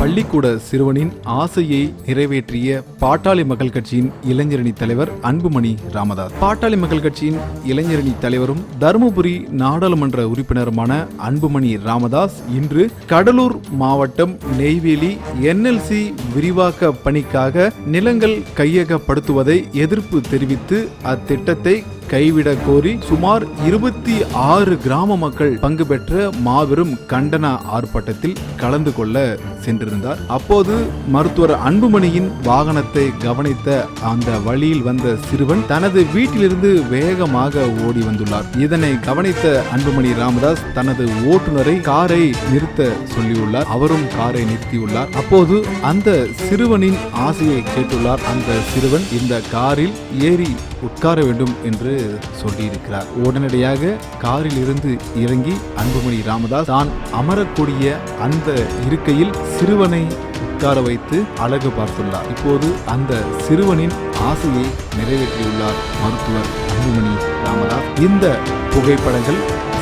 பள்ளிக்கூட சிறுவனின் ஆசையை நிறைவேற்றிய பாட்டாளி மக்கள் கட்சியின் இளைஞரணி தலைவர் அன்புமணி ராமதாஸ். பாட்டாளி மக்கள் கட்சியின் இளைஞரணி தலைவரும் தருமபுரி நாடாளுமன்ற உறுப்பினருமான அன்புமணி ராமதாஸ் இன்று கடலூர் மாவட்டம் நெய்வேலி என்எல்சி விரிவாக்க பணிக்காக நிலங்கள் கையகப்படுத்துவதை எதிர்ப்பு தெரிவித்து அத்திட்டத்தை கைவிட கோரி சுமார் இருபத்தி ஆறு கிராம மக்கள் பங்கு பெற்ற மாபெரும் கண்டன ஆர்ப்பாட்டத்தில் கலந்து கொள்ள சென்றிருந்தார். அப்போது மருத்துவர் அன்புமணியின் வாகனத்தை கவனித்த அந்த வழியில் வந்த சிறுவன் தனது வீட்டிலிருந்து வேகமாக ஓடி வந்துள்ளார். இதனை கவனித்த அன்புமணி ராமதாஸ் தனது ஓட்டுநரை காரை நிறுத்த சொல்லியுள்ளார். அவரும் காரை நிறுத்தியுள்ளார். அப்போது அந்த சிறுவனின் ஆசையை கேட்டுள்ளார். அந்த சிறுவன் இந்த காரில் ஏறி உட்கார வேண்டும் என்று சொல்லியிருக்கிறார். உடனடியாக காரில் இருந்து இறங்கி அன்புமணி ராமதாஸ் தான் அமரக்கூடிய அந்த இருக்கையில் சிறுவனை உட்கார வைத்து அழகு பார்த்துள்ளார். இப்போது அந்த சிறுவனின் ஆசையை நிறைவேற்றியுள்ளார் மருத்துவர் அன்புமணி ராமதாஸ். இந்த புகைப்படங்கள்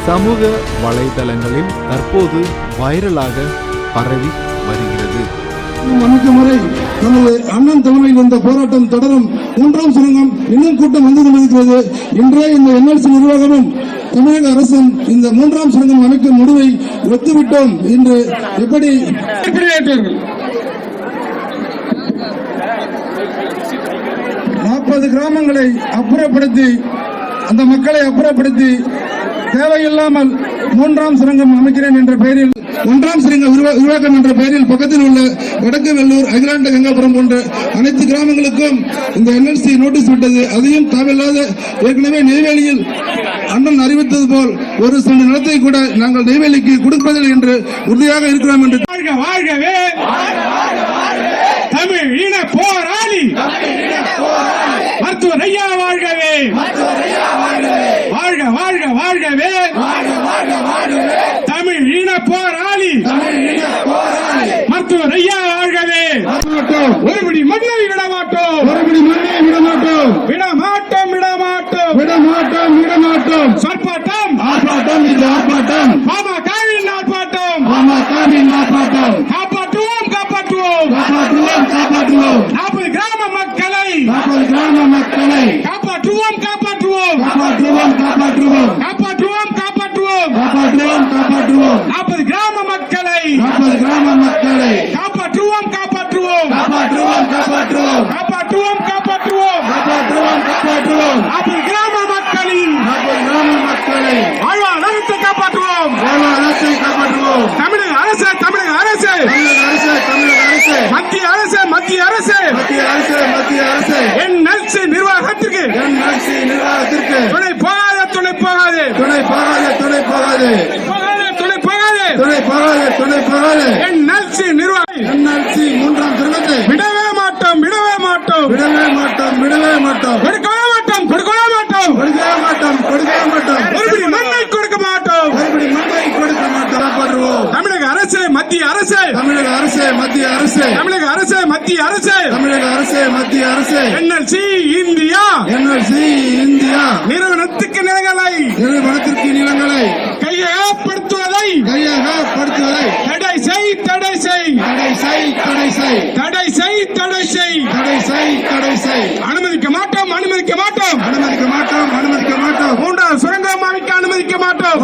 சமூக வலைதளங்களில் தற்போது வைரலாக பரவி வருகிறது. அமைக்கும் வரை நமது அண்ணன் தலைமையில் இந்த போராட்டம் தொடரும். மூன்றாம் சுரங்கம் இன்னும் கூட்டம் வந்து கொண்டிருக்கிறது. இன்றே இந்த என்எல்சி நிர்வாகமும் தமிழக அரசும் இந்த மூன்றாம் சுரங்கம் அமைக்கும் முடிவை ஒத்துவிட்டோம். என்று எப்படி நாற்பது கிராமங்களை அப்புறப்படுத்தி அந்த மக்களை அப்புறப்படுத்தி தேவையில்லாமல் மூன்றாம் சுரங்கம் அமைக்கிறேன் என்ற பெயரில் ஒன்றாம் சிறங்க உருவாக்கம் என்ற பெயரில் பக்கத்தில் உள்ள வடக்கு வெள்ளூர் அகிலாண்ட கங்காபுரம் போன்ற அனைத்து கிராமங்களுக்கும் இந்த என்எல்சி நோட்டீஸ் விட்டது. அதையும் தேவையில்லாத ஏற்கனவே நெய்வேலியில் அண்ணன் அறிவித்தது போல் ஒரு சில நிலத்தை கூட நாங்கள் நெய்வேலிக்கு கொடுப்பதில்லை என்று உறுதியாக இருக்கிறோம் என்று வாழ்க வாழ்கவே! தமிழ் இன போராளி! மருத்துவர் ஐயா வாழ்கவே! வாழ்க வாழ்க வாழ்கவே! இன போராளி. மருத்துவர் ஐயா மாட்டோம். ஒருபடி மண்ணை விட மாட்டோம் மறுபடி மண்ணை விட மாட்டோம் விட மாட்டோம் விட மாட்டோம் விட மாட்டோம் விட மாட்டோம் சொற்பாட்டம் ஆர்ப்பாட்டம் இது ஆர்ப்பாட்டம். பாமகவின் ஆர்ப்பாட்டம். பாமகவின் ஆர்ப்பாட்டம். காப்பாற்றுவோம் காப்பாற்றுவோம். காப்பாற்றுவோம் காப்பாற்றுவோம். நாற்பது கிராம மக்களை. நாற்பது கிராம மக்களை. காப்பாற்றுவோம் காப்பாற்றுவோம். காப்பாற்றுவோம் காப்பாற்றுவோம். காப்பாற்றுவோம். காப்பாற்றுவோம் காப்பாற்றுவோம். நாற்பது கிராம மக்களை நாற்பது கிராம மக்களை காப்பாற்றுவோம் காப்பாற்றுவோம். காப்பாற்றுவோம் காப்பாற்றுவோம். காப்பாற்றுவோம் காப்பாற்றுவோம். காப்பாற்றுவோம் காப்பாற்றுவோம். நாற்பது கிராம மக்களின் நாற்பது கிராம மக்களை வாழ்வாதாரத்தை காப்பாற்றுவோம் வாழ்வாதாரத்தை காப்பாற்றுவோம் தமிழக அரசு தமிழக அரசு தமிழக அரசு தமிழக அரசு மத்திய அரசு மத்திய அரசு மத்திய அரசு மத்திய அரசு என் நல்சு நிர்வாகத்திற்கு என்ஆர்சி நிர்வாகத்திற்கு துணை போகாத துணை போகாது துணை போகாது துணை போகாது துணை போகாது துணை போகாது துணை போகாது என் நல்சு நிர்வாகி. என்ஆர்சி மூன்றாம் திருடத்தை விடவே மாட்டோம் விடவே மாட்டோம். விடவே மாட்டோம் விடவே மாட்டோம். கொடுக்கவே மாட்டோம் கொடுக்கவே மாட்டோம். கொடுக்கவே மாட்டோம் கொடுக்கவே மாட்டோம். ஒருபடி மண்ணை கொடுக்க மாட்டோம். மறுபடி மண்ணை கொடுக்க மாட்டோம். தமிழக அரசு மத்திய அரசு. தமிழக அரசு மத்திய அரசு. தமிழக அரசு மத்திய அரசு. தமிழக அரசு மத்திய அரசு. NLC India. NLC India. நிறுவனத்துக்கு நிலங்களை நிறுவனத்திற்கு நிலங்களை கையகப்படுத்துவதை கையகப்படுத்துவதை தடை செய் தடை செய் தடை செய் தடை செய் தடை செய் தடை செய் தடை செய் தடை செய் அனுமதிக்க மாட்டோம் அனுமதிக்க மாட்டோம். அனுமதிக்க மாட்டோம் அனுமதிக்க மாட்டோம். மூன்றாம் சுரங்கம் அமைக்க அனுமதிக்க மாட்டோம்.